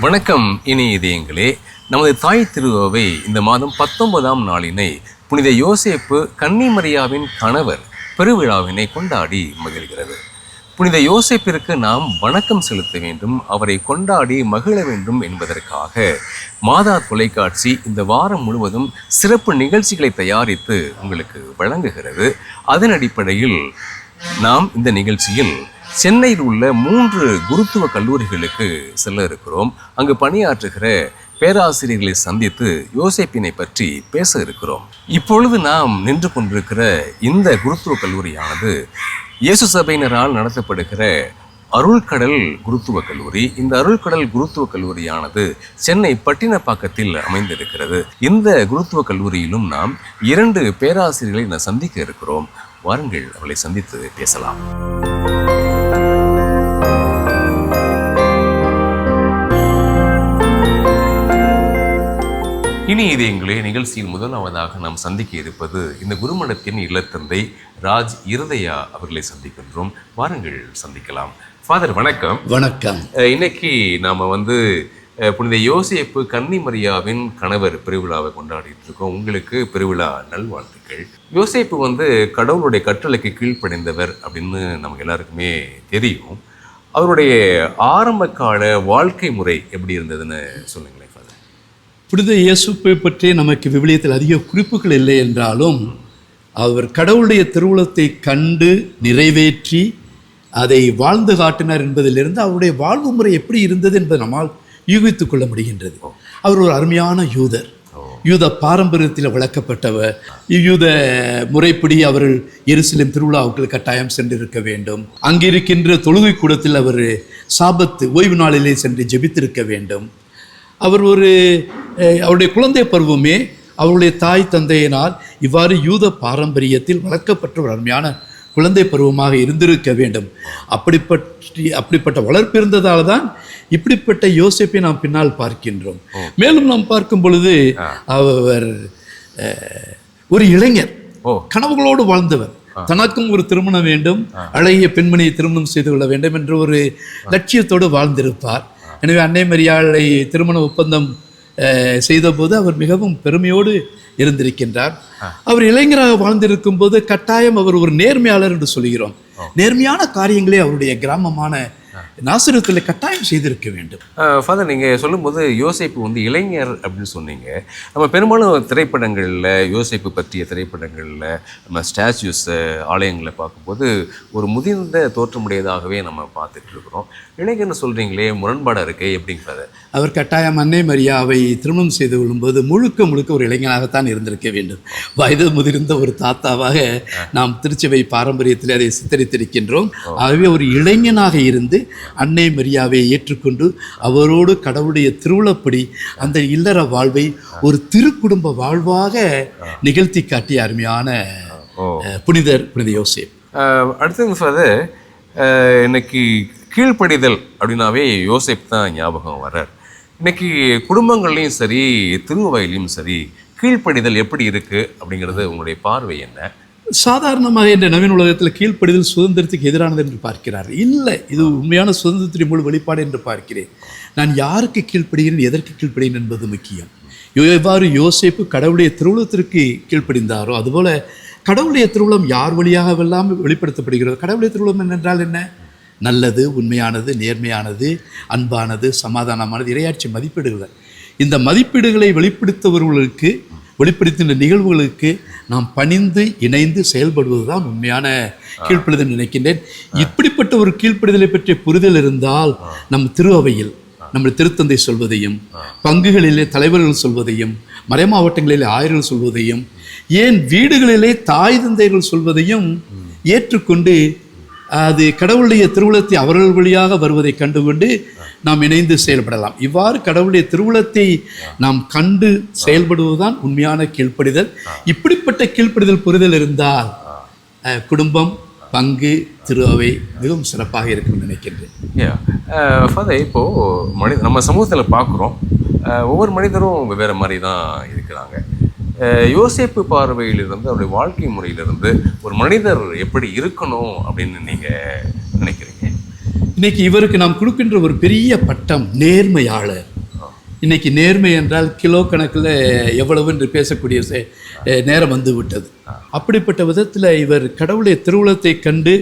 வணக்கம் இனி இதயங்களே. நமது தாய் திருவாவை இந்த மாதம் பத்தொன்பதாம் நாளினை புனித யோசேப்பு கன்னிமரியாவின் கணவர் பெருவிழாவினை கொண்டாடி மகிழ்கிறது. புனித யோசேப்பிற்கு நாம் வணக்கம் செலுத்த வேண்டும் அவரை கொண்டாடி மகிழ வேண்டும் என்பதற்காக மாதா தொலைக்காட்சி இந்த வாரம் முழுவதும் சிறப்பு நிகழ்ச்சிகளை தயாரித்து உங்களுக்கு வழங்குகிறது. அதன் அடிப்படையில் நாம் இந்த நிகழ்ச்சியில் சென்னையில் உள்ள மூன்று குருத்துவ கல்லூரிகளுக்கு செல்ல இருக்கிறோம். அங்கு பணியாற்றுகிற பேராசிரியர்களை சந்தித்து யோசிப்பினை பற்றி பேச இருக்கிறோம். இப்பொழுது நாம் நின்று கொண்டிருக்கிற இந்த குருத்துவ கல்லூரியானது இயேசு சபையினரால் நடத்தப்படுகிற அருள்கடல் குருத்துவ கல்லூரி. இந்த அருள்கடல் குருத்துவ கல்லூரியானது சென்னை பட்டினப்பாக்கத்தில் அமைந்திருக்கிறது. இந்த குருத்துவ கல்லூரியிலும் நாம் இரண்டு பேராசிரியர்களை நான் சந்திக்க இருக்கிறோம். வாருங்கள் அவளை சந்தித்து பேசலாம். இனி இது எங்களே நிகழ்ச்சியில் முதலாவதாக நாம் சந்திக்க இருப்பது இந்த குருமணத்தின் இல்லத்தந்தை ராஜ் இருதயா அவர்களை சந்திக்கின்றோம். வாருங்கள் சந்திக்கலாம். ஃபாதர் வணக்கம். வணக்கம். இன்னைக்கு நாம வந்து புனித யோசேப்பு கன்னிமரியாவின் கணவர் பெருவிழாவை கொண்டாடிட்டு இருக்கோம். உங்களுக்கு பெருவிழா நல்வாழ்த்துக்கள். யோசேப்பு வந்து கடவுளுடைய கட்டளைக்கு கீழ்ப்படைந்தவர் அப்படின்னு நமக்கு எல்லாருக்குமே தெரியும். அவருடைய ஆரம்ப கால வாழ்க்கை முறை எப்படி இருந்ததுன்னு சொல்லுங்களேன் ஃபாதர் புனித இயேசுப்பை பற்றி நமக்கு விவிலியத்தில் அதிக குறிப்புகள் இல்லை என்றாலும் அவர் கடவுளுடைய திருவுளத்தை கண்டு நிறைவேற்றி அதை வாழ்ந்து காட்டினார் என்பதிலிருந்து அவருடைய வாழ்வு முறை எப்படி இருந்தது என்பதை நம்மால் யூகித்துக் கொள்ள முடிகின்றது. அவர் ஒரு அருமையான யூதர். யூத பாரம்பரியத்தில் வளர்க்கப்பட்டவர். யூத முறைப்படி அவர்கள் எருசலேம் திருவிழாவுக்கு கட்டாயம் சென்றிருக்க வேண்டும். அங்கிருக்கின்ற தொழுகை கூடத்தில் அவர் சாபத்து ஓய்வு நாளிலே சென்று ஜெபித்திருக்க வேண்டும். அவர் ஒரு அவருடைய குழந்தை பருவமே அவருடைய தாய் தந்தையினால் இவ்வாறு யூத பாரம்பரியத்தில் வளர்க்கப்பட்ட ஒரு அருமையான குழந்தை பருவமாக இருந்திருக்க வேண்டும். அப்படிப்பட்ட அப்படிப்பட்ட வளர்ப்பு இருந்ததால் தான் இப்படிப்பட்ட யோசிப்பை நாம் பின்னால் பார்க்கின்றோம். மேலும் நாம் பார்க்கும் பொழுது அவர் ஒரு இளைஞர். கனவுகளோடு வாழ்ந்தவர். தனக்கும் ஒரு திருமணம் வேண்டும் அழகிய பெண்மணியை திருமணம் செய்து கொள்ள வேண்டும் என்ற ஒரு லட்சியத்தோடு வாழ்ந்திருப்பார். எனவே அன்னை மரியாளை திருமண ஒப்பந்தம் செய்தபோது அவர் மிகவும் பெருமையோடு இருந்திருக்கின்றார். அவர் இளைஞராக வாழ்ந்திருக்கும் போது கட்டாயம் அவர் ஒரு நேர்மையாளர் என்று சொல்கிறோம். நேர்மையான காரியங்களே அவருடைய கிராமமான நாசிரத்தில் கட்டாயம் செய்திருக்க வேண்டும். ஃபாதர் நீங்கள் சொல்லும்போது யோசேப்பு வந்து இளைஞர் அப்படின்னு சொன்னீங்க. நம்ம பெரும்பாலும் திரைப்படங்களில் யோசேப்பு பற்றிய திரைப்படங்களில் நம்ம ஸ்டாச்சுஸ் ஆலயங்களை பார்க்கும்போது ஒரு முதிர்ந்த தோற்றமுடையதாகவே நம்ம பார்த்துட்டு இருக்கிறோம் இளைஞர்னு சொல்கிறீங்களே முரண்பாடாக இருக்கே எப்படிங்க ஃபாதர் அவர் கட்டாயம் அன்னை மரியாவை திருமணம் செய்து கொள்ளும்போது முழுக்க முழுக்க ஒரு இளைஞனாகத்தான் இருந்திருக்க வேண்டும். வயது முதிர்ந்த ஒரு தாத்தாவாக நாம் திருச்சபை பாரம்பரியத்தில் அதை சித்தரித்திருக்கின்றோம். ஆகவே ஒரு இளைஞனாக இருந்து அன்னை மரியாவை ஏற்றுக்கொண்டு அவரோடு கடவுளுடைய திருவிழப்படி அந்த இல்லற வாழ்வை ஒரு திருக்குடும்ப வாழ்வாக நிகழ்த்தி காட்டிய அருமையான புனிதர் புனித யோசேப். அடுத்தது ஃபாதர் இன்னைக்கு கீழ்ப்படிதல் அப்படின்னாவே யோசேப் தான் ஞாபகம் வர்றார். இன்னைக்கு குடும்பங்கள்லையும் சரி திருவயிலையும் சரி கீழ்ப்படிதல் எப்படி இருக்கு அப்படிங்கிறது உங்களுடைய பார்வை என்ன? சாதாரணமாக என்ற நவீன உலகத்தில் கீழ்ப்படிதல் சுதந்திரத்துக்கு எதிரானது என்று பார்க்கிறார். இல்லை இது உண்மையான சுதந்திரத்தின் முழு வெளிப்பாடு என்று பார்க்கிறேன். நான் யாருக்கு கீழ்ப்படுகிறேன் எதற்கு கீழ்ப்படுகிறேன் என்பது முக்கியம். எவ்வாறு யோசிப்பு கடவுளுடைய திருவுளத்திற்கு கீழ்ப்படிந்தாரோ அதுபோல கடவுளுடைய திருவுளம் யார் வழியாக வழியாகவெல்லாம் வெளிப்படுத்தப்படுகிறது கடவுளுடைய திருவுளம் என்னென்றால் என்ன? நல்லது உண்மையானது நேர்மையானது அன்பானது சமாதானமானது இரையாட்சி மதிப்பீடுகள். இந்த மதிப்பீடுகளை வெளிப்படுத்தவர்களுக்கு வெளிப்படுத்தின நிகழ்வுகளுக்கு நாம் பணிந்து இணைந்து செயல்படுவதுதான் உண்மையான கீழ்ப்படிதல் நினைக்கின்றேன். இப்படிப்பட்ட ஒரு கீழ்ப்படிதலை பற்றிய புரிதல் இருந்தால் நம் திரு அவையில் நம்ம திருத்தந்தை சொல்வதையும் பங்குகளிலே தலைவர்கள் சொல்வதையும் மறைமாவட்டங்களிலே ஆயர்கள் சொல்வதையும் ஏன் வீடுகளிலே தாய் தந்தைகள் சொல்வதையும் ஏற்றுக்கொண்டு அது கடவுளுடைய திருவுளத்தை அவர்கள் வழியாக வருவதை கண்டுகொண்டு நாம் இணைந்து செயல்படலாம். இவ்வாறு கடவுளுடைய திருவுளத்தை நாம் கண்டு செயல்படுவதுதான் உண்மையான கீழ்ப்படிதல். இப்படிப்பட்ட கீழ்ப்படிதல் புரிதல் இருந்தால் குடும்பம் பங்கு திருவை மிகவும் சிறப்பாக இருக்கும் நினைக்கின்றேன். இப்போது மனித நம்ம சமூகத்தில் பார்க்குறோம். ஒவ்வொரு மனிதரும் வெவ்வேறு மாதிரி தான் இருக்கிறாங்க. யோசேப்பு பார்வையிலிருந்து அவருடைய வாழ்க்கை முறையிலிருந்து ஒரு மனிதர் எப்படி இருக்கணும் அப்படின்னு நீங்கள் நினைக்கிறீங்க? இன்னைக்கு இவருக்கு நாம் கொடுக்கின்ற ஒரு பெரிய பட்டம் நேர்மையாளர். இன்னைக்கு நேர்மை என்றால் கிலோ கணக்கில் எவ்வளவு என்று பேசக்கூடிய நேரம் வந்து விட்டது. அப்படிப்பட்ட விதத்தில் இவர் கடவுளுடைய திருவுளத்தை கண்டு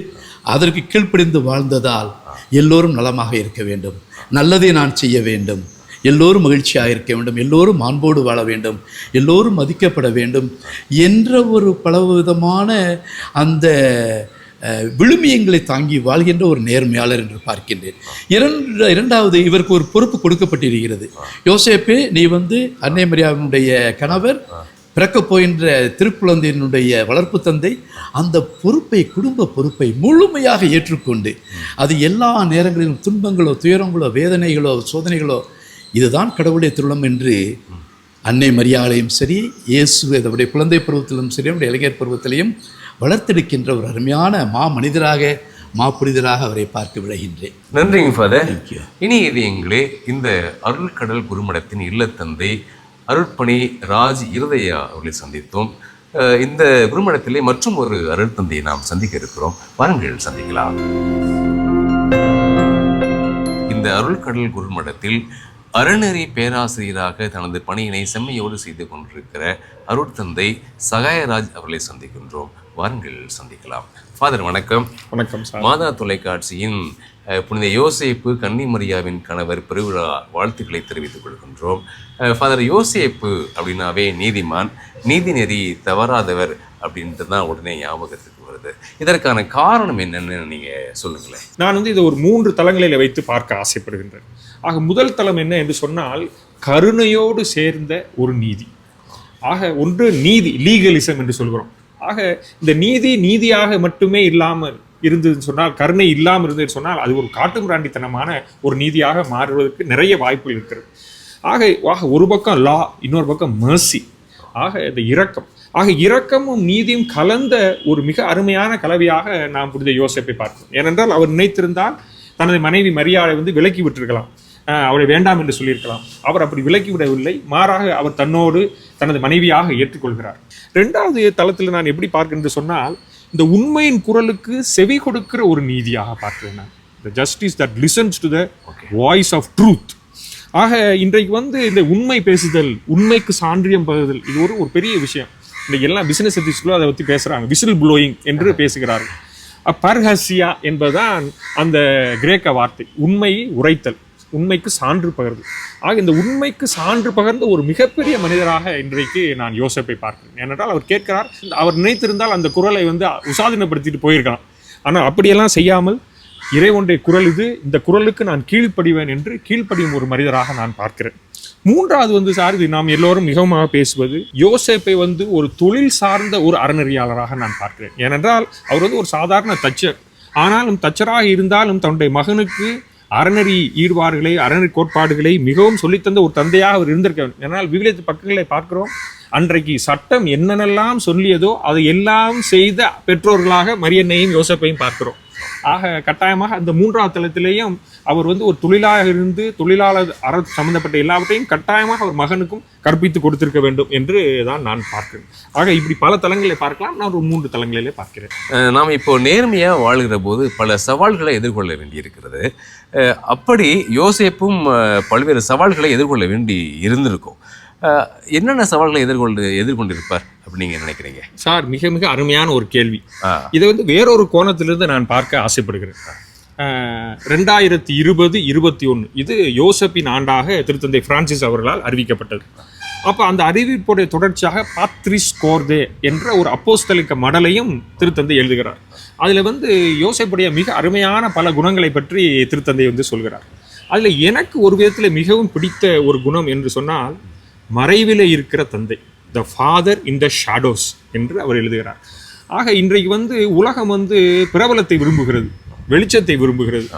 அதற்கு கீழ்ப்படிந்து வாழ்ந்ததால் எல்லோரும் நலமாக இருக்க வேண்டும். நல்லதை நான் செய்ய வேண்டும். எல்லோரும் மகிழ்ச்சியாக இருக்க வேண்டும். எல்லோரும் மாண்போடு வாழ வேண்டும். எல்லோரும் மதிக்கப்பட வேண்டும் என்ற ஒரு பலவிதமான அந்த விழுமியங்களை தாங்கி வாழ்கின்ற ஒரு நேர்மையாளர் என்று பார்க்கின்றேன். இரண்டு இரண்டாவது இவருக்கு ஒரு பொறுப்பு கொடுக்கப்பட்டிருக்கிறது. யோசேப்பே நீ வந்து அன்னை மரியாவினுடைய கணவர் பிறக்கப் போகின்ற திருக்குழந்தையினுடைய வளர்ப்பு தந்தை அந்த பொறுப்பை குடும்ப பொறுப்பை முழுமையாக ஏற்றுக்கொண்டு அது எல்லா நேரங்களிலும் துன்பங்களோ துயரங்களோ வேதனைகளோ சோதனைகளோ இதுதான் கடவுளுடைய திருளம் என்று அன்னை மரியாதையும் சரி இயேசு அவருடைய குழந்தை பருவத்திலும் சரி அவருடைய இளைஞர் பருவத்திலையும் வளர்த்தெடுக்கின்ற ஒரு அருமையான மா மனிதராக மா புனிதராக அவரை பார்க்க விளைகின்றேன். நன்றிங்க ஃபாதர். இனி இது எங்களே இந்த அருள்கடல் குருமடத்தின் இல்லத்தந்தை அருட்பணி ராஜ் இருதயா அவர்களை சந்தித்தோம். இந்த குருமடத்திலே மற்றும் ஒரு அருட்தந்தையை நாம் சந்திக்க இருக்கிறோம். வாருங்கள் சந்திக்கலாம். இந்த அருள்கடல் குருமடத்தில் அறநெறி பேராசிரியராக தனது பணியினை செம்மையோடு செய்து கொண்டிருக்கிற அருட்தந்தை சகாயராஜ் அவர்களை சந்திக்கின்றோம். வாருங்கள் சந்திக்கலாம். ஃபாதர் வணக்கம். வணக்கம் சார் மாதா தொலைக்காட்சியின் புனித யோசேப்பு கன்னிமரியாவின் கணவர் பெருவிழா வாழ்த்துக்களை தெரிவித்துக் கொள்கின்றோம். ஃபாதர் யோசேப்பு அப்படின்னாவே நீதிமான் நீதிநெறி தவறாதவர் அப்படின்ட்டு தான் உடனே ஞாபகத்துக்கு வருது இதற்கான காரணம் என்னன்னு நீங்க சொல்லுங்களேன். நான் வந்து இதை ஒரு மூன்று தளங்களில் வைத்து பார்க்க ஆசைப்படுகின்றேன். ஆக முதல் தளம் என்ன என்று சொன்னால் கருணையோடு சேர்ந்த ஒரு நீதி. ஆக ஒன்று நீதி லீகலிசம் என்று சொல்கிறோம். ஆக இந்த நீதி நீதியாக மட்டுமே இல்லாமல் இருந்ததுன்னு சொன்னால் கருணை இல்லாமல் இருந்ததுன்னு சொன்னால் அது ஒரு காட்டுமிராண்டித்தனமான ஒரு நீதியாக மாறுவதற்கு நிறைய வாய்ப்புகள் இருக்கிறது. ஆக ஆக ஒரு பக்கம் லா இன்னொரு பக்கம் மர்சி ஆக இந்த இரக்கம். ஆக இரக்கமும் நீதியும் கலந்த ஒரு மிக அருமையான கலவையாக நாம் புனித யோசேப்பை பார்க்கிறோம். ஏனென்றால் அவர் நினைத்திருந்தால் தனது மனைவி மரியாதை வந்து விலக்கி விட்டிருக்கலாம். அவளை வேண்டாம் என்று சொல்லியிருக்கலாம். அவர் அப்படி விலக்கி விடவில்லை. மாறாக அவர் தன்னோடு தனது மனைவியாக ஏற்றுக்கொள்கிறார். ரெண்டாவது தளத்தில் நான் எப்படி பார்க்கிறேன் என்று சொன்னால் இந்த உண்மையின் குரலுக்கு செவி கொடுக்கிற ஒரு நீதியாக பார்க்கிறேன் நான். The justice that listens to the voice of truth ஆக இன்றைக்கு வந்து இந்த உண்மை பேசுதல் உண்மைக்கு சான்றியம் பகுதல் இது ஒரு ஒரு பெரிய விஷயம். இந்த எல்லா பிசினஸ் எத்திக்ஸ்களும் அதை பற்றி பேசுகிறாங்க விசில் ப்ளோயிங் என்று பேசுகிறார்கள். பர்ஹசியா என்பதுதான் அந்த கிரேக்க வார்த்தை. உண்மையை உரைத்தல். உண்மைக்கு சான்று பகர்ந்து ஆக இந்த உண்மைக்கு சான்று பகர்ந்த ஒரு மிகப்பெரிய மனிதராக இன்றைக்கு நான் யோசிப்பை பார்க்கிறேன். ஏனென்றால் அவர் கேட்கிறார் அவர் நினைத்திருந்தால் அந்த குரலை வந்து உசாதீனப்படுத்திட்டு போயிருக்கலாம். ஆனால் அப்படியெல்லாம் செய்யாமல் இறைவனுடைய குரல் இது. இந்த குரலுக்கு நான் கீழ்ப்படிவேன் என்று கீழ்ப்படியும் ஒரு மனிதராக நான் பார்க்கிறேன். மூன்றாவது வந்து சார் இது நாம் எல்லோரும் மிகவும் பேசுவது யோசேப்பை வந்து ஒரு தொழில் சார்ந்த ஒரு அறநெறியாளராக நான் பார்க்கிறேன். ஏனென்றால் அவர் வந்து ஒரு சாதாரண தச்சர். ஆனாலும் தச்சராக இருந்தாலும் தன்னுடைய மகனுக்கு அறநெறி ஈடுபாடுகளை அறநெறி கோட்பாடுகளை மிகவும் சொல்லித்தந்த ஒரு தந்தையாக அவர் இருந்திருக்க ஏன்னால் விவிலியத்து பக்கங்களை பார்க்கிறோம். அன்றைக்கு சட்டம் என்னென்னலாம் சொல்லியதோ அதை எல்லாம் செய்த பெற்றோர்களாக மரியன்னையும் யோசப்பையும் பார்க்கிறோம். ஆக கட்டாயமாக அந்த மூன்றாவது தளத்திலேயும் அவர் வந்து ஒரு தொழிலாக இருந்து தொழிலாளர் அற சம்பந்தப்பட்ட எல்லாவற்றையும் கட்டாயமாக அவர் மகனுக்கும் கற்பித்து கொடுத்திருக்க வேண்டும் என்று தான் நான் பார்க்கிறேன். ஆக இப்படி பல தளங்களை பார்க்கலாம். நான் ஒரு மூன்று தளங்களிலே பார்க்கிறேன். நாம் இப்போ நேர்மையா வாழ்கிற போது பல சவால்களை எதிர்கொள்ள வேண்டியிருக்கிறது. அப்படி யோசேப்பும் பல்வேறு சவால்களை எதிர்கொள்ள வேண்டி இருந்திருக்கும். என்னென்ன சவால்களை எதிர்கொண்டு எதிர்கொண்டிருப்பார் அப்படின்னு நீங்க நினைக்கிறீங்க? சார் மிக மிக அருமையான ஒரு கேள்வி. இதை வந்து வேறொரு கோணத்திலிருந்து நான் பார்க்க ஆசைப்படுகிறேன். ரெண்டாயிரத்தி இருபது இருபத்தி ஒன்று இது யோசப்பின் ஆண்டாக திருத்தந்தை பிரான்சிஸ் அவர்களால் அறிவிக்கப்பட்டது. அப்போ அந்த அறிவிப்புடைய தொடர்ச்சியாக பாத்ரிஸ் கோர்தே என்ற ஒரு அப்போஸ்தலிக்க மடலையும் திருத்தந்தை எழுதுகிறார். அதில் வந்து யோசைப்புடைய மிக அருமையான பல குணங்களை பற்றி திருத்தந்தை வந்து சொல்கிறார். அதில் எனக்கு ஒரு விதத்தில் மிகவும் பிடித்த ஒரு குணம் என்று சொன்னால் மறைவில் இருக்கிற தந்தை the father in the shadows என்று அவர் எழுதுகிறார். ஆக இன்றைக்கு வந்து உலகம் வந்து பிரபலத்தை விரும்புகிறது. வெளிச்சத்தை விரும்புகிறது.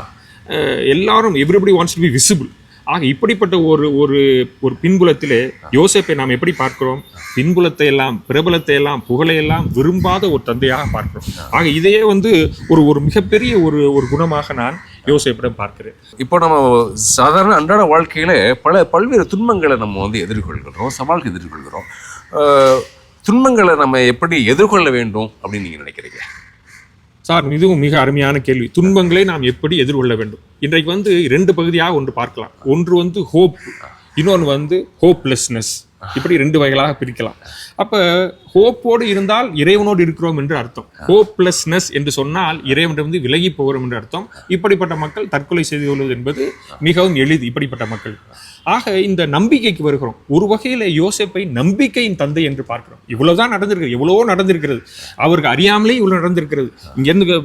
எல்லாரும் everybody wants to be visible ஆக இப்படிப்பட்ட ஒரு ஒரு ஒரு பின்புலத்திலே யோசேப்பை நாம் எப்படி பார்க்கிறோம்? பின்புலத்தை எல்லாம் பிரபலத்தை எல்லாம் புகழை எல்லாம் விரும்பாத ஒரு தந்தையாக பார்க்கிறோம். ஆக இதையே வந்து ஒரு ஒரு மிகப்பெரிய ஒரு ஒரு குணமாக நான் யோசேப்பிடம் பார்க்கிறேன். இப்போ நம்ம சாதாரண அன்றாட வாழ்க்கையில பல பல்வேறு துன்பங்களை நம்ம வந்து எதிர்கொள்கிறோம் சவால்கள் எதிர்கொள்கிறோம். துன்பங்களை நம்ம எப்படி எதிர்கொள்ள வேண்டும் அப்படின்னு நீங்க நினைக்கிறீங்க? சார் இதுவும் மிக அருமையான கேள்வி. துன்பங்களை நாம் எப்படி எதிர்கொள்ள வேண்டும்? இன்றைக்கு வந்து ரெண்டு பகுதியாக ஒன்று பார்க்கலாம். ஒன்று வந்து ஹோப் இன்னொன்று வந்து ஹோப்லெஸ்னஸ் இப்படி ரெண்டு வகைகளாக பிரிக்கலாம். அப்ப ஹோப்போடு இருந்தால் இறைவனோடு இருக்கிறோம் என்று அர்த்தம். ஹோப்லெஸ்னஸ் என்று சொன்னால் இறைவனிடமிருந்து விலகி போகிறோம் என்று அர்த்தம். இப்படிப்பட்ட மக்கள் தற்கொலை செய்து கொள்வது என்பது மிகவும் எளிது இப்படிப்பட்ட மக்கள். ஆக இந்த நம்பிக்கைக்கு வருகிறோம். ஒரு வகையில் யோசிப்பை நம்பிக்கையின் தந்தை என்று பார்க்கிறோம். இவ்வளவுதான் நடந்திருக்கிறது. எவ்வளவோ நடந்திருக்கிறது. அவருக்கு அறியாமலே இவ்வளவு நடந்திருக்கிறது. இங்கிருந்து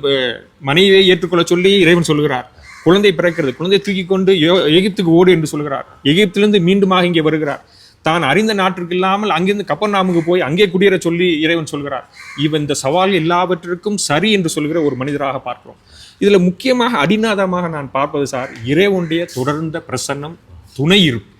மனைவியை ஏற்றுக்கொள்ள சொல்லி இறைவன் சொல்கிறார் குழந்தை பிறக்கிறது. குழந்தை தூக்கி கொண்டு எகிப்துக்கு ஓடு என்று சொல்கிறார் எகிப்திலிருந்து மீண்டுமாக இங்கே வருகிறார். தான் அறிந்த நாட்டிற்கு இல்லாமல் அங்கிருந்து கப்பர்நாமுக்கு போய் அங்கே குடியேற சொல்லி இறைவன் சொல்கிறார் இவன் இந்த சவால் எல்லாவற்றிற்கும் சரி என்று சொல்கிற ஒரு மனிதராக பார்க்கிறோம். இதில் முக்கியமாக அடிநாதமாக நான் பார்ப்பது சார் இறைவனுடைய தொடர்ந்த பிரசன்னம் துணை இருப்பு.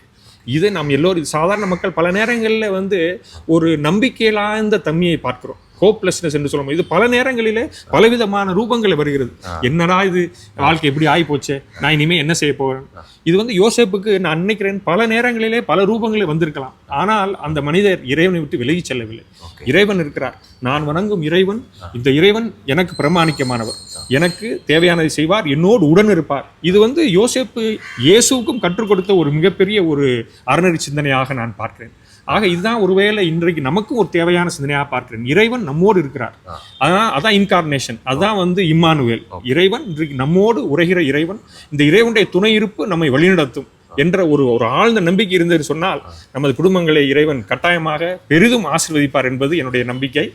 இது நாம் எல்லோரும் சாதாரண மக்கள் பல நேரங்களில் வந்து ஒரு நம்பிக்கையிலாந்த தன்மையை பார்க்குறோம். ஹோப்லெஸ்னஸ் என்று சொல்லும்போது இது பல நேரங்களிலே பலவிதமான ரூபங்கள் வருகிறது. என்னடா இது? வாழ்க்கை எப்படி ஆகி போச்சே நான் இனிமே என்ன செய்ய போறேன்? இது வந்து யோசேப்புக்கு நான் நினைக்கிறேன் பல நேரங்களிலே பல ரூபங்களில் வந்திருக்கலாம். ஆனால் அந்த மனிதர் இறைவனை விட்டு விலகி செல்லவில்லை. இறைவன் இருக்கிறார். நான் வணங்கும் இறைவன் இந்த இறைவன் எனக்கு பிரமாணிக்கமானவர். எனக்கு தேவையானதை செய்வார் என்னோடு உடன் இருப்பார். இது வந்து யோசேப்பு இயேசுவுக்கும் கற்றுக் கொடுத்த ஒரு மிகப்பெரிய ஒரு அறநெறி சிந்தனையாக நான் பார்க்கிறேன். ஆக இதுதான் ஒருவேளை இன்றைக்கு நமக்கும் ஒரு தேவையான சிந்தனையாக பார்க்கிறேன். இறைவன் நம்மோடு இருக்கிறார். அதான் அதான் இன்கார்னேஷன் அதான் வந்து இம்மானுவேல். இறைவன் இன்றைக்கு நம்மோடு உரைகிற இறைவன் இந்த இறைவனுடைய துணை இருப்பு நம்மை வழிநடத்தும் என்ற ஒரு ஒரு ஆழ்ந்த நம்பிக்கை இருந்தது சொன்னால் நமது குடும்பங்களை இறைவன் கட்டாயமாக பெரிதும் ஆசீர்வதிப்பார் என்பது என்னுடைய நம்பிக்கை.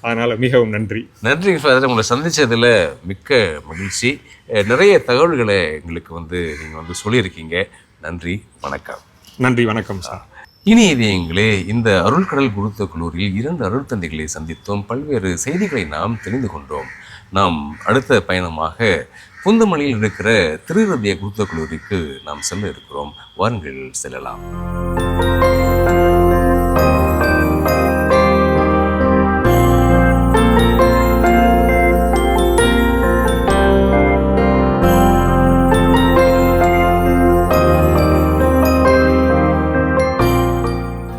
அதனால மிகவும் நன்றி. நன்றி உங்களை சந்திச்சதுல மிக்க மகிழ்ச்சி. நிறைய தகவல்களை எங்களுக்கு வந்து நீங்க வந்து சொல்லியிருக்கீங்க. நன்றி வணக்கம். நன்றி வணக்கம் சார். இனி இதயங்களே இந்த அருள்கடல் குருத்த கல்லூரியில் இரண்டு அருள் தந்தைகளை சந்தித்தோம். பல்வேறு செய்திகளை நாம் தெரிந்து கொண்டோம். நாம் அடுத்த பயணமாக புந்தமல்லியில் இருக்கிற திருரதிய குருத்த கல்லூரிக்கு நாம் செல்ல இருக்கிறோம். வாருங்கள் செல்லலாம்.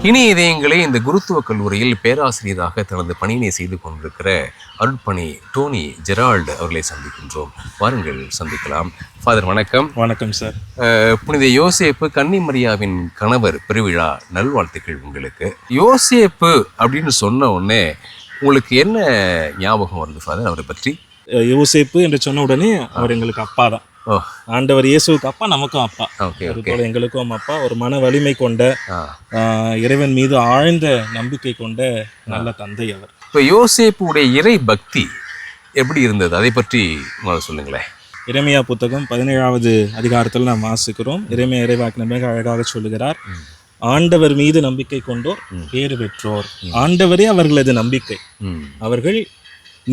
இனி இதயங்களே இந்த குருத்துவ கல்லூரியில் பேராசிரியராக தனது பணியினை செய்து கொண்டிருக்கிற அருட்பணி டோனி ஜெரால்டு அவர்களை சந்திக்கின்றோம். வாருங்கள் சந்திக்கலாம். ஃபாதர் வணக்கம். வணக்கம் சார். புனித யோசேப்பு கன்னிமரியாவின் கணவர் பெருவிழா நல்வாழ்த்துக்கள் உங்களுக்கு. யோசேப்பு அப்படின்னு சொன்ன உடனே உங்களுக்கு என்ன ஞாபகம் வருது ஃபாதர் அவரை பற்றி? யோசேப்பு என்று சொன்ன உடனே அவர் எங்களுக்கு அப்பா தான். ஆண்டவர் இயேசுவுக்கு அப்பா நமக்கும் அப்பா. ஓகே அது ஓகே. போல எங்களுக்கும் அப்பா ஒரு மன வலிமை கொண்ட இறைவன் மீது ஆழ்ந்த நம்பிக்கை கொண்ட நல்ல தந்தை அவர். இப்போ யோசேப்புடைய இறை பக்தி எப்படி இருந்தது? அதை பற்றி சொல்லுங்களேன். இறைமையா புத்தகம் பதினேழாவது அதிகாரத்தில் நாம் வாசிக்கிறோம். இறைமையா இறைவாக்கினர் மிக அழகாக சொல்லுகிறார். ஆண்டவர் மீது நம்பிக்கை கொண்டோர் பேறு பெற்றோர். ஆண்டவரே அவர்களது நம்பிக்கை. அவர்கள்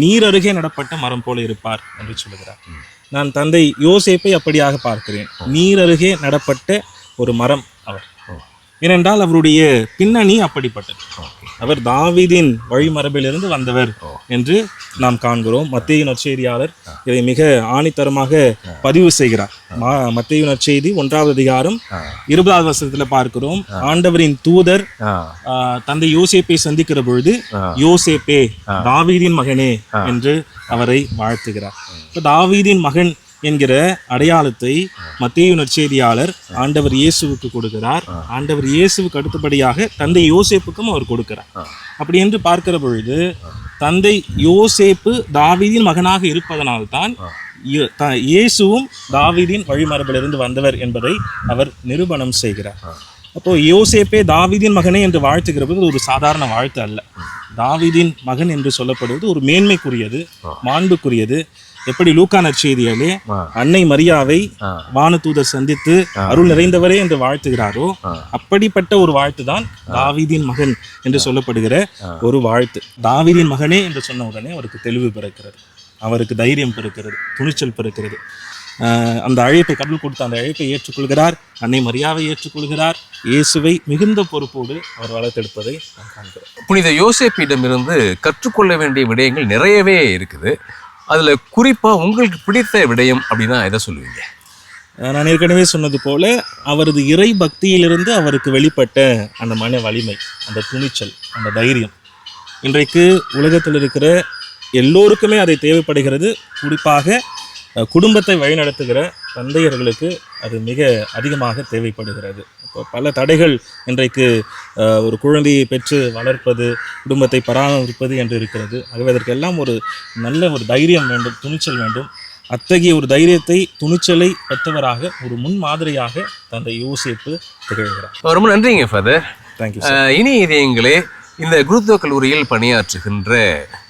நீர் அருகே நடப்பட்ட மரம் போல இருப்பார் என்று சொல்லுகிறார். நான் தந்தை யோசேப்பை அப்படியாக பார்க்கிறேன். நீர் அருகே நடப்பட்ட ஒரு மரம். ஏனென்றால் அவருடைய பின்னணி அப்படிப்பட்டது. அவர் தாவீதின் வழிமரபிலிருந்து வந்தவர் என்று நாம் காண்கிறோம். மத்திய நற்செய்தியாளர் இதை மிக ஆணித்தரமாக பதிவு செய்கிறார். மத்தேயு நற்செய்தி ஒன்றாவது அதிகாரம் இருபதாவது வசனத்தில் பார்க்கிறோம். ஆண்டவரின் தூதர் தந்தை யோசேப்பை சந்திக்கிற பொழுது யோசேப்பே தாவீதின் மகனே என்று அவரை வாழ்த்துகிறார். தாவீதின் மகன் என்கிற அடையாளத்தை மத்தேயு நற்செய்தியாளர் ஆண்டவர் இயேசுவுக்கு கொடுக்கிறார். ஆண்டவர் இயேசுவுக்கு அடுத்தபடியாக தந்தை யோசேப்புக்கும் அவர் கொடுக்கிறார். அப்படி என்று பார்க்கிற பொழுது தந்தை யோசேப்பு தாவீதின் மகனாக இருப்பதனால்தான் இயேசுவும் தாவீதின் வழிமரபிலிருந்து வந்தவர் என்பதை அவர் நிரூபணம் செய்கிறார். அப்போ யோசேப்பே தாவீதின் மகனே என்று வாழ்த்துகிற போது ஒரு சாதாரண வாழ்த்து அல்ல. தாவீதின் மகன் என்று சொல்லப்படுவது ஒரு மேன்மைக்குரியது மாண்புக்குரியது எப்படி லூக்கா நற்செய்தியாலே அன்னை மரியாவை வானதூதர் சந்தித்து அருள் நிறைந்தவரே என்று வாழ்த்துகிறாரோ அப்படிப்பட்ட ஒரு வாழ்த்து தான் தாவீதின் மகன் என்று சொல்லப்படுகிற ஒரு வாழ்த்து. தாவீதின் மகனே என்று சொன்ன உடனே அவருக்கு தெளிவு பிறக்கிறது. அவருக்கு தைரியம் பிறக்கிறது துணிச்சல் பிறக்கிறது. ஆஹ் அந்த அழைப்பை கடவுள் கொடுத்த அந்த அழைப்பை ஏற்றுக்கொள்கிறார் அன்னை மரியாவை ஏற்றுக்கொள்கிறார் இயேசுவை மிகுந்த பொறுப்போடு அவர் வளர்த்தெடுப்பதை நாம் காண்கிறோம். புனித யோசேப்பிடமிருந்து கற்றுக்கொள்ள வேண்டிய விடயங்கள் நிறையவே இருக்குது. அதில் குறிப்பாக உங்களுக்கு பிடித்த விடயம் அப்படின்னா எதை சொல்லுவீங்க? நான் ஏற்கனவே சொன்னது போல அவரது இறை பக்தியிலிருந்து அவருக்கு வெளிப்பட்ட அந்த மன வலிமை அந்த துணிச்சல் அந்த தைரியம். இன்றைக்கு உலகத்தில் இருக்கிற எல்லோருக்குமே அதை தேவைப்படுகிறது. குறிப்பாக குடும்பத்தை வழிநடத்துகிற தந்தையர்களுக்கு அது மிக அதிகமாக தேவைப்படுகிறது. இப்போ பல தடைகள் இன்றைக்கு ஒரு குழந்தையை பெற்று வளர்ப்பது குடும்பத்தை பராமரிப்பது என்று இருக்கிறது. ஆகவே அதற்கெல்லாம் ஒரு நல்ல ஒரு தைரியம் வேண்டும் துணிச்சல் வேண்டும். அத்தகைய ஒரு தைரியத்தை துணிச்சலை பெற்றவராக ஒரு முன்மாதிரியாக தந்தை யோசிப்பு திகழ்கிறார். ரொம்ப நன்றிங்க ஃபாதர் தேங்க்யூ இனி இதயங்களே இந்த குருத்துவ கல்லூரியில் பணியாற்றுகின்ற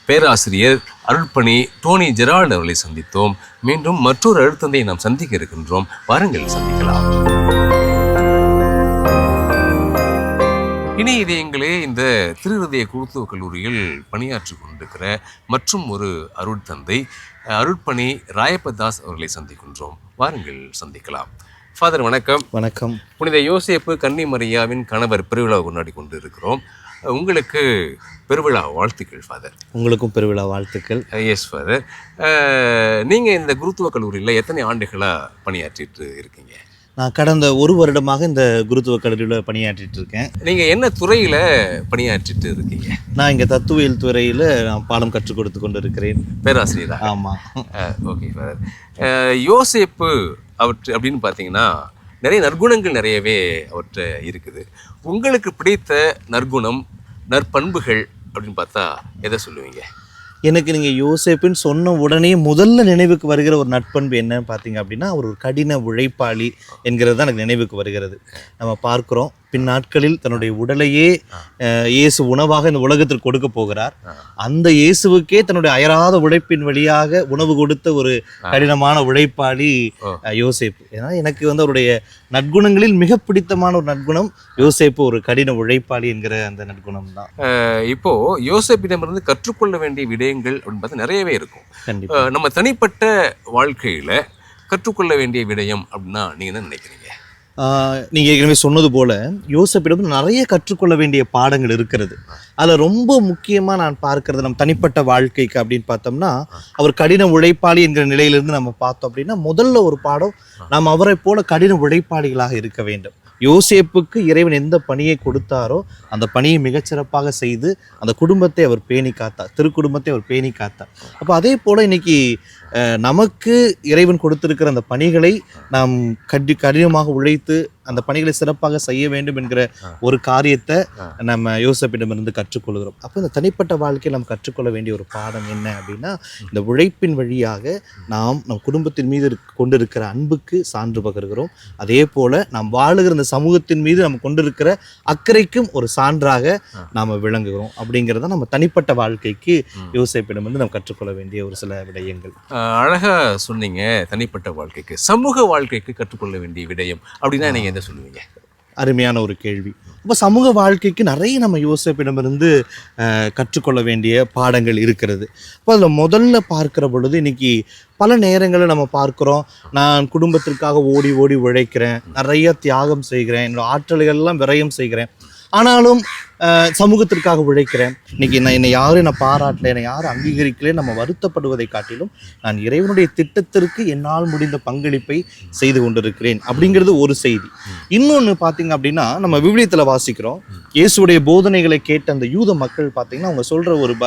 பேராசிரியர் அருட்பணி டோனி ஜெரால்ட் அவர்களை சந்தித்தோம். மீண்டும் மற்றொரு அழுத்தந்தை நாம் சந்திக்க இருக்கின்றோம். வாருங்கள் சந்திக்கலாம். இனி இதயங்களே இந்த திருஹதய குருத்துவ கல்லூரியில் பணியாற்றி கொண்டிருக்கிற மற்றும் ஒரு அருட்தந்தை அருட்பணி ராயப்பதாஸ் அவர்களை சந்திக்கின்றோம். வாருங்கள் சந்திக்கலாம். ஃபாதர் வணக்கம். வணக்கம். புனித யோசேப்பு கன்னிமரியாவின் கணவர் பெருவிழா கொண்டாடி கொண்டு இருக்கிறோம் உங்களுக்கு பெருவிழா வாழ்த்துக்கள் ஃபாதர் உங்களுக்கும் பெருவிழா வாழ்த்துக்கள். எஸ் ஃபாதர் நீங்கள் இந்த குருத்துவ கல்லூரியில் எத்தனை ஆண்டுகளாக பணியாற்றிட்டு இருக்கீங்க? நான் கடந்த ஒரு வருடமாக இந்த குருத்துவ கல்லூரியில் பணியாற்றிட்டு இருக்கேன். நீங்கள் என்ன துறையில் பணியாற்றிட்டு இருக்கீங்க? நான் இங்கே தத்துவியல் துறையில் நான் பாடம் கற்றுக் கொடுத்து கொண்டு இருக்கிறேன் பேராசிரியரா ஆமாம் ஓகே ஃபாதர் யோசேப்பு அவற்று அப்படின்னு பார்த்தீங்கன்னா நிறைய நற்குணங்கள் நிறையவே அவற்றை இருக்குது. உங்களுக்கு பிடித்த நற்குணம் நற்பண்புகள் அப்படின்னு பார்த்தா எதை சொல்லுவீங்க? எனக்கு நீங்கள் யோசேப்புன்னு சொன்ன உடனே முதல்ல நினைவுக்கு வருகிற ஒரு நட்பண்பு என்னன்னு பார்த்தீங்க அப்படின்னா அவர் ஒரு கடின உழைப்பாளி என்கிறது தான் எனக்கு நினைவுக்கு வருகிறது. நம்ம பார்க்குறோம். பின் நாட்களில் தன்னுடைய உடலையே இயேசு உணவாக இந்த உலகத்திற்கு கொடுக்க போகிறார். அந்த இயேசுவுக்கே தன்னுடைய அயராத உழைப்பின் வழியாக உணவு கொடுத்த ஒரு கடினமான உழைப்பாளி யோசேப்பு. ஏன்னா எனக்கு வந்து அவருடைய நற்குணங்களில் மிக பிடித்தமான ஒரு நற்குணம் யோசேப்பு ஒரு கடின உழைப்பாளி என்கிற அந்த நற்குணம் தான். இப்போ யோசேப்பிடமிருந்து கற்றுக்கொள்ள வேண்டிய விடயங்கள் அப்படின்னு பார்த்தா நிறையவே இருக்கும். நம்ம தனிப்பட்ட வாழ்க்கையில் கற்றுக்கொள்ள வேண்டிய விடயம் அப்படின்னா நீங்கள் என்ன நினைக்கிறீங்க? நீங்கள் ஏற்கனவே சொன்னது போல் யோசப்பிடம் நிறைய கற்றுக்கொள்ள வேண்டிய பாடங்கள் இருக்கிறது. அதில் ரொம்ப முக்கியமாக நான் பார்க்கறது நம்ம தனிப்பட்ட வாழ்க்கைக்கு அப்படின்னு பார்த்தோம்னா அவர் கடின உழைப்பாளி என்கிற நிலையிலிருந்து நம்ம பார்த்தோம் அப்படின்னா முதல்ல ஒரு பாடம் நாம் அவரை போல கடின உழைப்பாளிகளாக இருக்க வேண்டும். யோசேப்புக்கு இறைவன் எந்த பணியை கொடுத்தாரோ அந்த பணியை மிகச்சிறப்பாக செய்து அந்த குடும்பத்தை அவர் பேணி காத்தார் திருக்குடும்பத்தை அவர் பேணி காத்தார். அப்போ அதே போல் இன்னைக்கு நமக்கு இறைவன் கொடுத்திருக்கிற அந்த பணிகளை நாம் கடி கடினமாக உழைத்து அந்த பணிகளை சிறப்பாக செய்ய வேண்டும் என்கிற ஒரு காரியத்தை நம்ம யோசப்பிடமிருந்து கற்றுக்கொள்கிறோம். அப்போ இந்த தனிப்பட்ட வாழ்க்கையில் நம்ம கற்றுக்கொள்ள வேண்டிய ஒரு பாடம் என்ன அப்படின்னா இந்த உழைப்பின் வழியாக நாம் நம் குடும்பத்தின் மீது கொண்டிருக்கிற அன்புக்கு சான்று பகர்கிறோம். அதே போல நாம் வாழுகிற இந்த சமூகத்தின் மீது நம்ம கொண்டிருக்கிற அக்கறைக்கும் ஒரு சான்றாக நாம் விளங்குகிறோம். அப்படிங்கிறத நம்ம தனிப்பட்ட வாழ்க்கைக்கு யோசிப்பிடம் வந்து நம்ம கற்றுக்கொள்ள வேண்டிய ஒரு சில விடயங்கள். அழகாக சொன்னீங்க தனிப்பட்ட வாழ்க்கைக்கு சமூக வாழ்க்கைக்கு கற்றுக்கொள்ள வேண்டிய விடயம். அப்படின்னா நீங்கள் என்ன சொல்லுவீங்க? அருமையான ஒரு கேள்வி. அப்போ சமூக வாழ்க்கைக்கு நிறைய நம்ம யோசிப்பிடமிருந்து கற்றுக்கொள்ள வேண்டிய பாடங்கள் இருக்கிறது. அப்போ அதில் முதல்ல பார்க்குற பொழுது இன்னைக்கு பல நேரங்களில் நம்ம பார்க்குறோம் நான் குடும்பத்திற்காக ஓடி ஓடி உழைக்கிறேன் நிறைய தியாகம் செய்கிறேன் என்னோட ஆற்றல்கள்லாம் விரயம் செய்கிறேன். ஆனாலும் சமூகத்திற்காக உழைக்கிறேன். இன்னைக்கு நான் என்னை யாரும் என்னை பாராட்டல என்னை யாரும் அங்கீகரிக்கல நம்ம வருத்தப்படுவதை காட்டிலும் நான் இறைவனுடைய திட்டத்திற்கு என்னால் முடிந்த பங்களிப்பை செய்து கொண்டிருக்கிறேன் அப்படிங்கிறது ஒரு செய்தி. இன்னொன்று பார்த்தீங்க அப்படின்னா நம்ம விவிலியத்தில் வாசிக்கிறோம். இயேசுடைய போதனைகளை கேட்ட அந்த யூத மக்கள் பார்த்தீங்கன்னா அவங்க சொல்ற ஒரு ப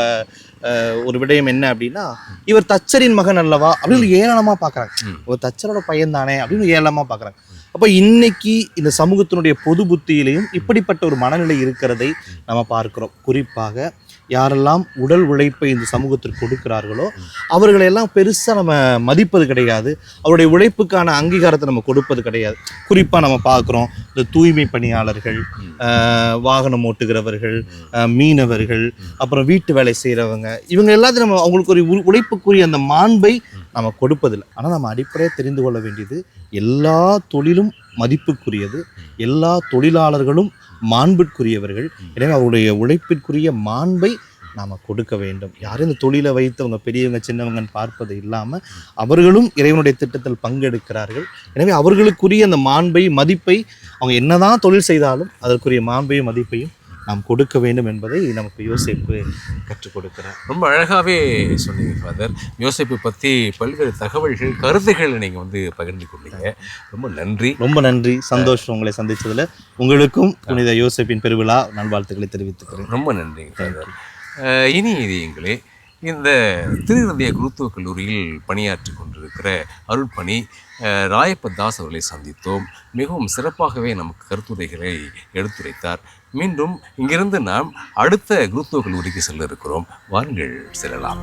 ஒரு விடயம் என்ன அப்படின்னா இவர் தச்சரின் மகன் அல்லவா? அப்படின்னு ஏளனமாக பார்க்குறாங்க. ஒரு தச்சரோட பையன் தானே அப்படின்னு ஏளனமாக பார்க்குறாங்க அப்போ இன்னைக்கு இந்த சமூகத்தினுடைய பொது புத்தியிலையும் இப்படிப்பட்ட ஒரு மனநிலை இருக்கிறதை நம்ம பார்க்கிறோம். குறிப்பாக யாரெல்லாம் உடல் உழைப்பை இந்த சமூகத்திற்கு கொடுக்கிறார்களோ அவர்களை எல்லாம் பெருசாக நம்ம மதிப்பது கிடையாது. அவருடைய உழைப்புக்கான அங்கீகாரத்தை நம்ம கொடுப்பது கிடையாது. குறிப்பாக நம்ம பார்க்குறோம் இந்த தூய்மை பணியாளர்கள் வாகனம் ஓட்டுகிறவர்கள் மீனவர்கள் அப்புறம் வீட்டு வேலை செய்கிறவங்க இவங்க எல்லாத்தையும் நம்ம அவங்களுக்கு ஒரு உழைப்புக்குரிய அந்த மாண்பை நம்ம கொடுப்பதில்லை. ஆனால் நம்ம அடிப்படையாக தெரிந்து கொள்ள வேண்டியது எல்லா தொழிலும் மதிப்புக்குரியது. எல்லா தொழிலாளர்களும் மாண்பிற்குரியவர்கள். எனவே அவருடைய உழைப்பிற்குரிய மாண்பை நாம் கொடுக்க வேண்டும். யாரும் இந்த தொழிலை வைத்து அவங்க பெரியவங்க சின்னவங்கன்னு பார்ப்பது இல்லாமல் அவர்களும் இறைவனுடைய திட்டத்தில் பங்கெடுக்கிறார்கள். எனவே அவர்களுக்குரிய அந்த மாண்பை மதிப்பை அவங்க என்னதான் தொழில் செய்தாலும் அதற்குரிய மாண்பையும் மதிப்பையும் நாம் கொடுக்க வேண்டும் என்பதை நமக்கு யோசிப்பு கற்றுக் கொடுக்கிறார். ரொம்ப அழகாகவே சொன்னீங்க ஃபாதர் யோசிப்பை பற்றி பல்வேறு தகவல்கள் கருத்துக்களை நீங்கள் வந்து பகிர்ந்து கொண்டீங்க. ரொம்ப நன்றி. ரொம்ப நன்றி. சந்தோஷம் உங்களை சந்திச்சதுல. உங்களுக்கும் புனித யோசிப்பின் பெருவிழா நல்வாழ்த்துக்களை தெரிவித்துக்கிறேன். ரொம்ப நன்றி ஃபாதர் இனி இது எங்களே இந்த திருஹிருதய குருத்துவ கல்லூரியில் பணியாற்றி கொண்டிருக்கிற அருள்பணி ராயப்ப தாஸ் அவர்களை சந்தித்தோம். மிகவும் சிறப்பாகவே நமக்கு கருத்துரைகளை எடுத்துரைத்தார். மீண்டும் இங்கிருந்து நாம் அடுத்த குருத்துவ கல்லூரிக்கு செல்ல இருக்கிறோம். வாருங்கள் செல்லலாம்.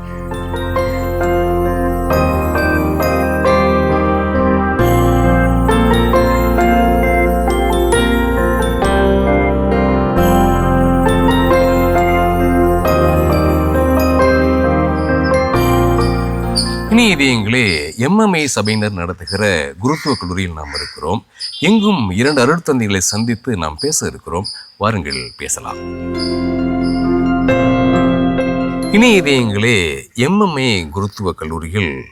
இதயங்களே எம்எம்ஐ சபையினர் நடத்துகிற குருத்துவ கல்லூரியில் நாம் இருக்கிறோம். எங்கும் இரண்டு அருட்தந்தைகளை சந்தித்து நாம் பேச இருக்கிறோம். வாருங்கள் பேசலாம். இணைய இதயங்களே எம்எம்ஏ குருத்துவ கல்லூரியில்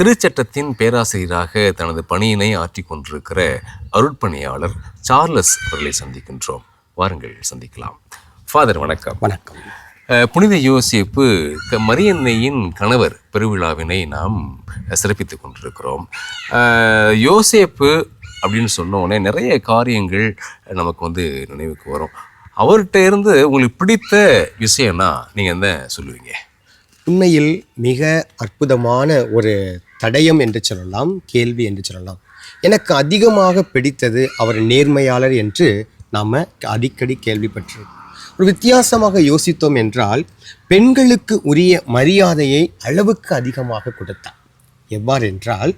திருச்சட்டத்தின் பேராசிரியராக தனது பணியினை ஆற்றிக் கொண்டிருக்கிற அருட்பணியாளர் சார்லஸ் அவர்களை சந்திக்கின்றோம். வாருங்கள் சந்திக்கலாம். ஃபாதர் வணக்கம். வணக்கம். புனித யோசேப்பு க- மரியன்னையின் கணவர் பெருவிழாவினை நாம் சிறப்பித்துக் கொண்டிருக்கிறோம். யோசேப்பு அப்படின்னு சொன்னோடனே நிறைய காரியங்கள் நமக்கு வந்து நினைவுக்கு வரும். அவர்கிட்ட இருந்து உங்களுக்கு பிடித்த விஷயம்னா நீங்கள் என்ன சொல்லுவீங்க? உண்மையில் மிக அற்புதமான ஒரு தடயம் என்று சொல்லலாம் கேள்வி என்று சொல்லலாம். எனக்கு அதிகமாக பிடித்தது அவர் நேர்மையாளர் என்று நாம் அடிக்கடி கேள்விப்பட்டிருக்கோம். ஒரு வித்தியாசமாக யோசித்தோம் என்றால் பெண்களுக்கு உரிய மரியாதையை அளவுக்கு அதிகமாக கொடுத்தார். எவ்வாறு என்றால்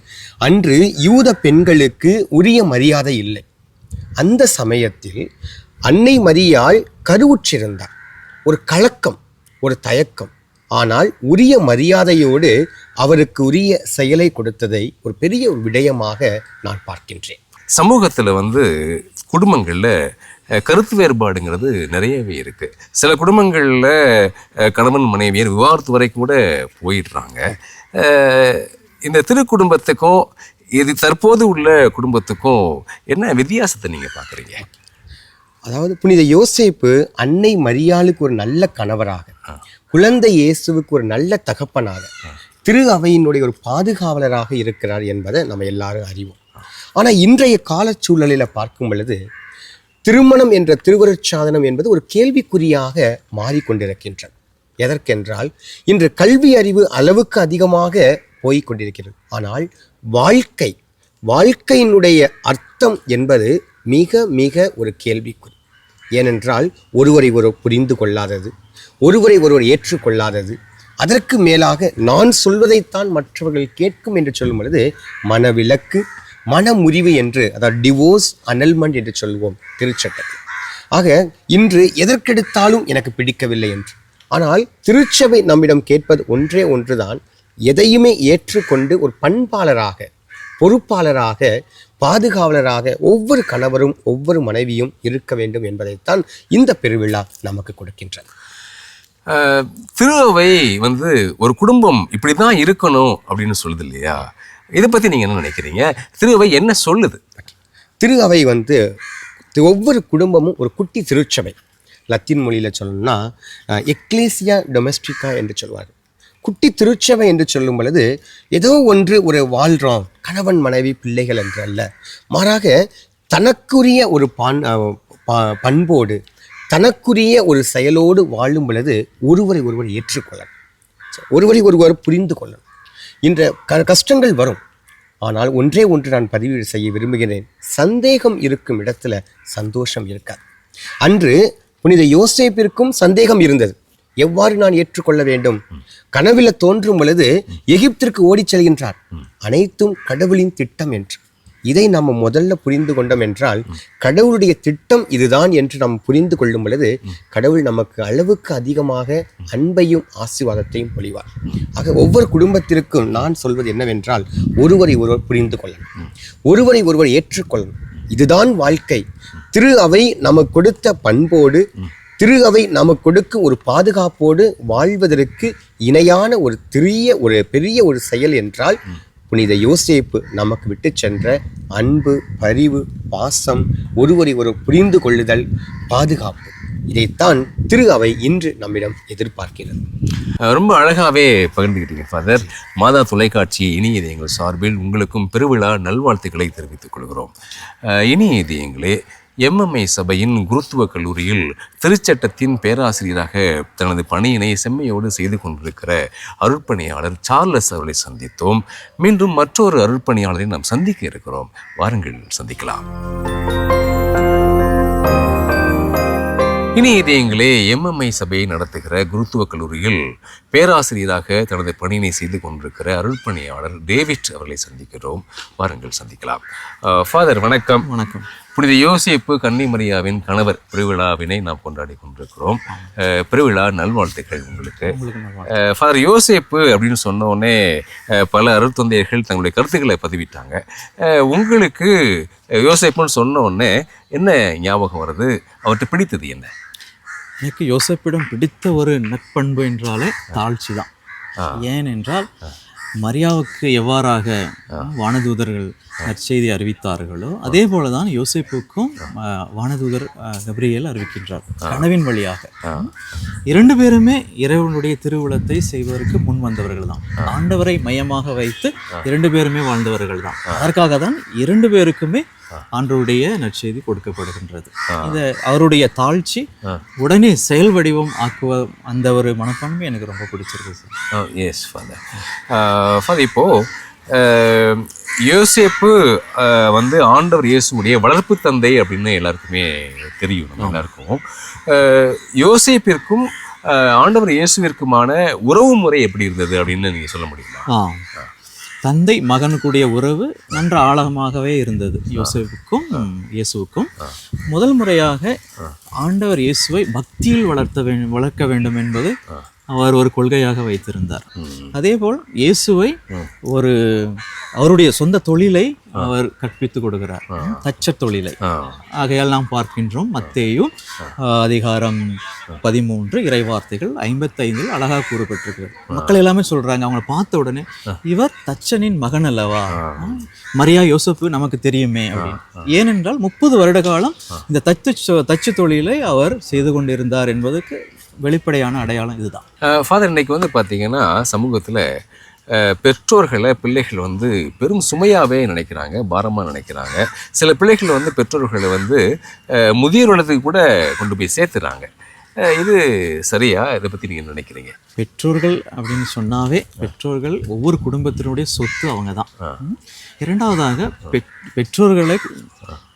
அன்று யூத பெண்களுக்கு உரிய மரியாதை இல்லை. அந்த சமயத்தில் அன்னை மரியாள் கருவுற்றிருந்தார். ஒரு கலக்கம் ஒரு தயக்கம். ஆனால் உரிய மரியாதையோடு அவருக்கு உரிய செயலை கொடுத்ததை ஒரு பெரிய விடயமாக நான் பார்க்கின்றேன். சமூகத்தில் வந்து குடும்பங்களில் கருத்து வேறுபாடுங்கிறது நிறையவே இருக்குது சில குடும்பங்களில் கணவன் மனைவியர் விவாகரத்து வரைக்கும் கூட போயிடுறாங்க. இந்த திரு குடும்பத்துக்கும் இது தற்போது உள்ள குடும்பத்துக்கும் என்ன வித்தியாசத்தை நீங்கள் பார்க்குறீங்க அதாவது புனித யோசேப்பு அன்னை மரியாளுக்கு ஒரு நல்ல கணவராக குழந்தை இயேசுவுக்கு ஒரு நல்ல தகப்பனாக திரு அவையினுடைய ஒரு பாதுகாவலராக இருக்கிறார் என்பதை நம்ம எல்லாரும் அறிவோம். ஆனால் இன்றைய காலச்சூழலில் பார்க்கும் பொழுது திருமணம் என்ற திருவருட்சாதனம் என்பது ஒரு கேள்விக்குறியாக மாறிக்கொண்டிருக்கின்றது. எதற்கென்றால் இன்று கல்வி அறிவு அளவுக்கு அதிகமாக போய்கொண்டிருக்கிறது ஆனால் வாழ்க்கை வாழ்க்கையினுடைய அர்த்தம் என்பது மிக மிக ஒரு கேள்விக்குறி. ஏனென்றால் ஒருவரை ஒருவர் புரிந்து கொள்ளாதது ஒருவரை ஒருவர் ஏற்றுக்கொள்ளாதது அதற்கு மேலாக நான் சொல்வதைத்தான் மற்றவர்கள் கேட்கும் என்று சொல்லும் பொழுது மனவிலக்கு மனமுறிவு என்று அதாவது டிவோர்ஸ் அனல்மெண்ட் என்று சொல்வோம் திருச்சட்டத்தில். ஆக இன்று எதற்கெடுத்தாலும் எனக்கு பிடிக்கவில்லை என்று. ஆனால் திருச்சபை நம்மிடம் கேட்பது ஒன்றே ஒன்றுதான். எதையுமே ஏற்றுக்கொண்டு ஒரு பண்பாளராக பொறுப்பாளராக பாதுகாவலராக ஒவ்வொரு கணவரும் ஒவ்வொரு மனைவியும் இருக்க வேண்டும் என்பதைத்தான் இந்த பெருவிழா நமக்கு கொடுக்கின்றது. திருவை வந்து ஒரு குடும்பம் இப்படி தான் இருக்கணும் அப்படின்னு சொல்லுது இல்லையா? இதை பற்றி நீங்கள் என்ன நினைக்கிறீங்க? திருவை என்ன சொல்லுது? திரு அவை வந்து ஒவ்வொரு குடும்பமும் ஒரு குட்டி திருச்சபை. லத்தீன் மொழியில் சொல்லணும்னா எக்லேசியா டொமெஸ்டிகா என்று சொல்வார் குட்டி திருச்சபை என்று சொல்லும் பொழுது ஏதோ ஒன்று ஒரு வாழ்றோம் கணவன் மனைவி பிள்ளைகள் என்று அல்ல. மாறாக தனக்குரிய ஒரு பான் பண்போடு தனக்குரிய ஒரு செயலோடு வாழும் பொழுது ஒருவரை ஒருவர் ஏற்றுக்கொள்ளணும். ஒருவரை ஒருவர் புரிந்து கொள்ளணும். இன்ற க கஷ்டங்கள் வரும். ஆனால் ஒன்றே ஒன்று நான் பதிவு செய்ய விரும்புகிறேன். சந்தேகம் இருக்கும் இடத்துல சந்தோஷம் இருக்காது. அன்று புனித யோசேப்பிற்கும் சந்தேகம் இருந்தது. எவ்வாறு நான் ஏற்றுக்கொள்ள வேண்டும்? கனவில தோன்றும் பொழுது எகிப்திற்கு ஓடிச் செல்கின்றார். அனைத்தும் கடவுளின் திட்டம் என்று. இதை நம்ம முதல்ல புரிந்து கொண்டோம் என்றால் கடவுளுடைய திட்டம் இதுதான் என்று நாம் புரிந்து கொள்ளும் பொழுது கடவுள் நமக்கு அளவுக்கு அதிகமாக அன்பையும் ஆசீர்வாதத்தையும் பொழிவார். ஆக ஒவ்வொரு குடும்பத்திற்கும் நான் சொல்வது என்னவென்றால் ஒருவரை ஒருவர் புரிந்து கொள்ளணும். ஒருவரை ஒருவர் ஏற்றுக்கொள்ளணும். இதுதான் வாழ்க்கை. திரு அவை நமக்கு கொடுத்த பண்போடு திரு அவை நமக்கு கொடுக்கும் ஒரு பாதுகாப்போடு வாழ்வதற்கு இணையான ஒரு பெரிய ஒரு பெரிய ஒரு செயல் என்றால் புனித யோசேப்பு நமக்கு விட்டு சென்ற அன்பு பரிவு பாசம் ஒருவரை ஒரு புரிந்து கொள்ளுதல் பாதுகாப்பு. இதைத்தான் திரு அவை இன்று நம்மிடம் எதிர்பார்க்கிறது. ரொம்ப அழகாகவே பகிர்ந்துக்கிட்டீங்க ஃபாதர் மாதா தொலைக்காட்சி இனியது இதயங்கள் சார்பில் உங்களுக்கும் பெருவிழா நல்வாழ்த்துக்களை தெரிவித்துக் கொள்கிறோம். இனியது எங்களே எம்எம்ஏ சபையின் குருத்துவ கல்லூரியில் திருச்சட்டத்தின் பேராசிரியராக தனது பணியினை செம்மையோடு செய்து கொண்டிருக்கிற அருட்பணியாளர் சார்லஸ் அவர்களை சந்தித்தோம். மீண்டும் மற்றொரு அருட்பணியாளரை நாம் சந்திக்க இருக்கிறோம். வாருங்கள் சந்திக்கலாம். இனி இதயங்களே எம்எம்ஐ சபையை நடத்துகிற குருத்துவ கல்லூரியில் பேராசிரியராக தனது பணியினை செய்து கொண்டிருக்கிற அருள்பணியாளர் டேவிட் அவர்களை சந்திக்கிறோம். வாருங்கள் சந்திக்கலாம். ஃபாதர் வணக்கம். வணக்கம். புனித யோசேப்பு கன்னிமரியாவின் கணவர் பெருவிழாவினை நாம் கொண்டாடி கொண்டிருக்கிறோம். பெருவிழா நல்வாழ்த்துக்கள் உங்களுக்கு. ஃபாதர் யோசேப்பு அப்படின்னு சொன்ன உடனே அஹ், பல அருட்தந்தையர்கள் தங்களுடைய கருத்துக்களை பதிவிட்டாங்க. உங்களுக்கு யோசேப்புன்னு சொன்ன உடனே என்ன ஞாபகம் வருது? அவர்கிட்ட பிடித்தது என்ன? எனக்கு யோசப்பிடம் பிடித்த ஒரு நட்பண்பு என்றாலே தாழ்ச்சி தான். ஏனென்றால் மரியாவுக்கு எவ்வாறாக வானதூதர்கள் நற்செய்தி அறிவித்தார்களோ அதே போல தான் யோசேப்புக்கும் வானதூதர் கபிரியேல் அறிவிக்கின்றார் கனவின் வழியாக. இரண்டு பேருமே இறைவனுடைய திருவுளத்தை செய்வதற்கு முன் வந்தவர்கள் தான் ஆண்டவரை மையமாக வைத்து இரண்டு பேருமே வாழ்ந்தவர்கள் தான் அதற்காக தான் இரண்டு பேருக்குமே ஆண்டவருடைய நற்செய்தி கொடுக்கப்படுகின்றது. இந்த அவருடைய தாழ்ச்சி உடனே செயல் வடிவம் ஆக்குவ அந்த ஒரு மனப்பான்மை எனக்கு ரொம்ப பிடிச்சிருக்கு சார். எஸ் ஃபாதர் ஃபாதர் இப்போ அஹ், யோசேப்பு வந்து ஆண்டவர் இயேசுடைய வளர்ப்பு தந்தை அப்படின்னு எல்லாருக்குமே தெரியும் நம்ம எல்லாருக்கும். யோசேப்பிற்கும் ஆண்டவர் இயேசுவிற்குமான உறவு முறை எப்படி இருந்தது அப்படின்னு நீங்க சொல்ல முடியுமா? தந்தை மகனுக்குடைய உறவு நன்ற ஆழமாகவே இருந்தது. யோசேப்புக்கும் இயேசுவுக்கும். முதல் முறையாக ஆண்டவர் இயேசுவை பக்தியில் வளர்த்த வேண்டும் வளர்க்க வேண்டும் என்பது அவர் ஒரு கொள்கையாக வைத்திருந்தார். அதேபோல் இயேசுவை ஒரு அவருடைய சொந்த தொழிலை அவர் கற்பித்து கொடுக்கிறார். தச்ச தொழிலை. ஆகையால் நாம் பார்க்கின்றோம் மத்தேயு ஆஹ், அதிகாரம் பதிமூன்று இறைவார்த்தைகள் ஐம்பத்தைந்தில் அழகாக கூறப்பட்டிருக்கு மக்கள் எல்லாமே சொல்றாங்க அவங்கள பார்த்த உடனே இவர் தச்சனின் மகன் அல்லவா? மரியா யோசப்பு நமக்கு தெரியுமே அப்படின்னு. ஏனென்றால் முப்பது வருட காலம் இந்த தச்சு தச்சு தொழிலை அவர் செய்து கொண்டிருந்தார் என்பதற்கு வெளிப்படையான அடையாளம் இதுதான். ஃபாதர் இன்னைக்கு வந்து பார்த்தீங்கன்னா சமூகத்தில் பெற்றோர்களை பிள்ளைகள் வந்து பெரும் சுமையாகவே நினைக்கிறாங்க பாரமாக நினைக்கிறாங்க. சில பிள்ளைகள் வந்து பெற்றோர்களை வந்து முதியோர் இல்லத்துக்கு கூட கொண்டு போய் சேர்த்துறாங்க. இது சரியா? இதை பற்றி நீங்கள் நினைக்கிறீங்க? பெற்றோர்கள் அப்படின்னு சொன்னாவே பெற்றோர்கள் ஒவ்வொரு குடும்பத்தினுடைய சொத்து அவங்க தான். இரண்டாவதாக பெற்- பெற்றோர்களை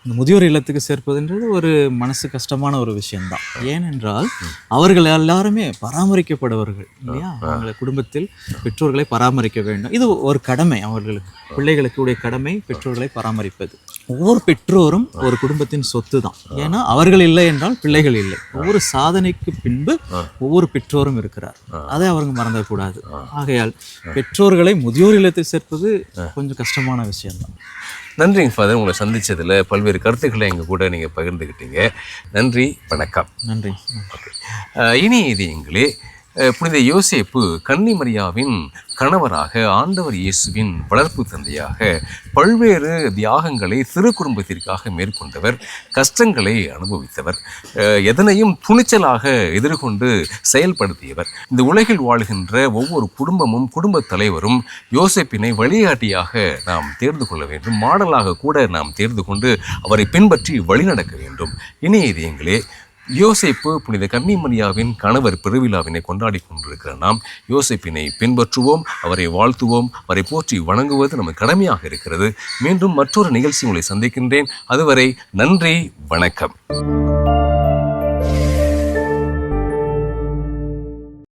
இந்த முதியோர் இல்லத்துக்கு சேர்ப்பதுன்றது ஒரு மனசு கஷ்டமான ஒரு விஷயம்தான். ஏனென்றால் அவர்கள் எல்லாருமே பராமரிக்கப்படுவர்கள் இல்லையா? அவங்களை குடும்பத்தில் பெற்றோர்களை பராமரிக்க வேண்டும். இது ஒரு கடமை அவர்களுக்கு. பிள்ளைகளுக்கு உடைய கடமை பெற்றோர்களை பராமரிப்பது. ஒவ்வொரு பெற்றோரும் ஒரு குடும்பத்தின் சொத்து தான் ஏன்னா அவர்கள் இல்லை என்றால் பிள்ளைகள் இல்லை. ஒவ்வொரு சாதனைக்கு பின்பு ஒவ்வொரு பெற்றோரும் இருக்கிறார். அதை அவங்க மறந்துடக்கூடாது. ஆகையால் பெற்றோர்களை முதியோர் இல்லத்தில் சேர்ப்பது கொஞ்சம் கஷ்டமான விஷயம்தான். நன்றிங்க ஃபாதர் உங்களை சந்திச்சதுல பல்வேறு கருத்துக்களை எங்கள் கூட நீங்கள் பகிர்ந்துக்கிட்டீங்க நன்றி வணக்கம். நன்றி. அஹ், இனி இது எங்களே புனித யோசேப்பு கன்னிமரியாவின் கணவராக ஆண்டவர் இயேசுவின் வளர்ப்பு தந்தையாக பல்வேறு தியாகங்களை சிறு குடும்பத்திற்காக மேற்கொண்டவர் கஷ்டங்களை அனுபவித்தவர் எதனையும் துணிச்சலாக எதிர்கொண்டு செயல்படுத்தியவர். இந்த உலகில் வாழ்கின்ற ஒவ்வொரு குடும்பமும் குடும்பத் தலைவரும் யோசேப்பினை வழிகாட்டியாக நாம் தேர்ந்து கொள்ள வேண்டும். மாடலாக கூட நாம் தேர்ந்து கொண்டு அவரை பின்பற்றி வழிநடக்க வேண்டும். இணையதியங்களே யோசைப்பு புனித கன்னிமரியாவின் கணவர் பெருவிழாவினை கொண்டாடி கொண்டிருக்கிற நாம் யோசைப்பினை பின்பற்றுவோம் அவரை வாழ்த்துவோம் அவரை போற்றி வணங்குவது நமக்கு கடமையாக இருக்கிறது. மீண்டும் மற்றொரு நிகழ்ச்சி உங்களை சந்திக்கின்றேன். அதுவரை நன்றி வணக்கம்.